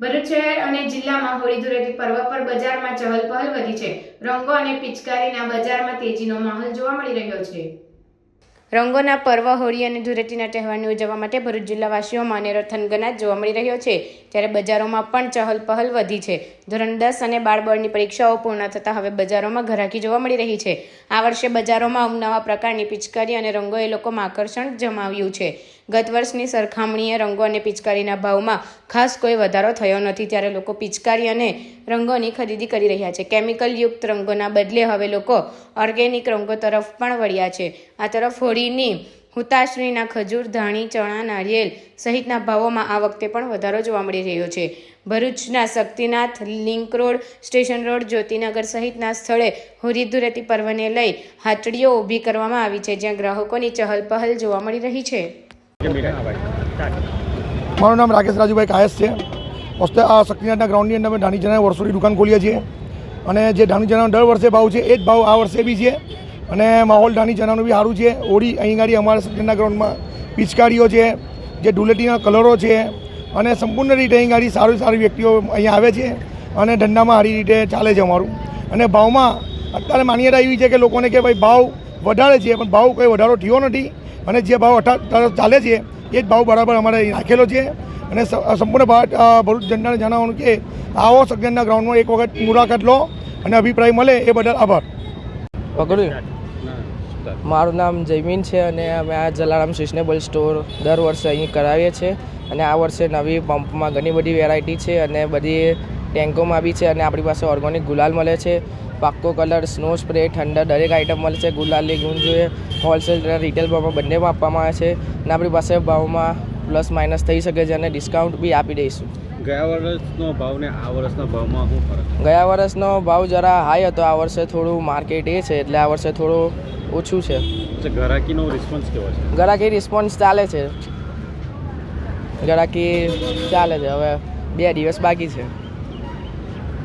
ભરૂચ શહેર અને જિલ્લામાં હોળી ધૂળેટી પર્વ પર બજારમાં ચહલ પહલ વધી છે. રંગો અને પિચકારીના બજારમાં તેજીનો માહોલ જોવા મળી રહ્યો છે. રંગોના પર્વ, હોળી અને ધૂળેટીના તહેવારને ઉજવવા માટે ભરૂચ જિલ્લાવાસીઓમાં અનેરો થનગનાટ જોવા મળી રહ્યો છે. ત્યારે બજારોમાં પણ ચહલ પહલ વધી છે. ધોરણ દસ અને બાળ બોર્ડની પરીક્ષાઓ પૂર્ણ થતાં હવે બજારોમાં ઘરાકી જોવા મળી રહી છે. આ વર્ષે બજારોમાં અવનવા પ્રકારની પિચકારી અને રંગોએ લોકોમાં આકર્ષણ જમાવ્યું છે. ગત વર્ષની સરખામણીએ રંગો અને પિચકારીના ભાવમાં ખાસ કોઈ વધારો થયો નથી. ત્યારે લોકો પિચકારી અને રંગોની ખરીદી કરી રહ્યા છે. કેમિકલયુક્ત રંગોના બદલે હવે લોકો ઓર્ગેનિક રંગો તરફ પણ વળ્યા છે. આ તરફ હોળીની હુતાશ્રીના ખજૂર ધાણી ચણા નારિયેલ સહિતના ભાવોમાં આ વખતે પણ વધારો જોવા મળી રહ્યો છે. ભરૂચના Shaktinath link road station road Jyotinagar સહિતના સ્થળે હોળી પર્વને લઈ હાટડીઓ ઊભી કરવામાં આવી છે જ્યાં ગ્રાહકોની ચહલ પહલ જોવા મળી રહી છે. મારું નામ રાકેશ રાજુભાઈ કાયસ છે. વસ્તુ આ શક્તિનાથના ગ્રાઉન્ડની અંદર અમે ધાણી ચણાની વર્ષોની દુકાન ખોલીએ છીએ. અને જે ધાણી ચણાનો દર વર્ષે ભાવ છે એ જ ભાવ આ વર્ષે બી છે. અને માહોલ ધાણી ચણાનું બી સારું છે. હોળી અહીં ગાડી અમારા શક્તિનાથના ગ્રાઉન્ડમાં પિચકારીઓ છે, જે ધૂળેટીના કલરો છે અને સંપૂર્ણ રીતે અહીં ગાડી સારી સારી વ્યક્તિઓ અહીંયા આવે છે અને ધંધામાં સારી રીતે ચાલે છે અમારું. અને ભાવમાં અત્યારે માન્યતા એવી છે કે લોકોને કે ભાઈ ભાવ વધારે છે, પણ ભાવ કોઈ વધારો થયો નથી અને જે ભાવ અઠા ચાલે છે, એ જ ભાવ બરાબર અમારે રાખેલો છે. અને સંપૂર્ણ ભારત ભરૂચ જનતાને જણાવવાનું કે આવો સજ્જનના ગ્રાઉન્ડમાં એક વખત મુલાકાત લો અને અભિપ્રાય મળે એ બદલ આભાર. મારું નામ જયમીન છે અને અમે આ જલારામ સિઝનેબલ સ્ટોર દર વર્ષે અહીં કરાવીએ છીએ. અને આ વર્ષે નવી પંપમાં ઘણી બધી વેરાયટી છે અને બધી ટેન્કોમાં બી છે અને આપણી પાસે ઓર્ગોનિક ગુલાલ મળે છે. પાક્કો કલર સ્નો સ્પ્રે ઠંડા દરેક આઇટમ મળે છે. ગુલાલની ગુંજ હોલસેલ રિટેલ ભાવમાં બંનેમાં આપવામાં આવે છે. અને આપણી પાસે ભાવમાં પ્લસ માઇનસ થઈ શકે છે અને ડિસ્કાઉન્ટ બી આપી દઈશું. ગયા વર્ષનો ભાવ ને આ વર્ષના ભાવમાં શું ફરક ગયા વર્ષનો ભાવ જરા હાઈ હતો આ વર્ષે થોડું માર્કેટ એ છે એટલે આ વર્ષે થોડું ઓછું છે. ગ્રાહકીનો રિસ્પોન્સ કેવો છે? ગરાકી રિસ્પોન્સ ચાલે છે. ગરાકી ચાલે છે હવે બે દિવસ બાકી છે.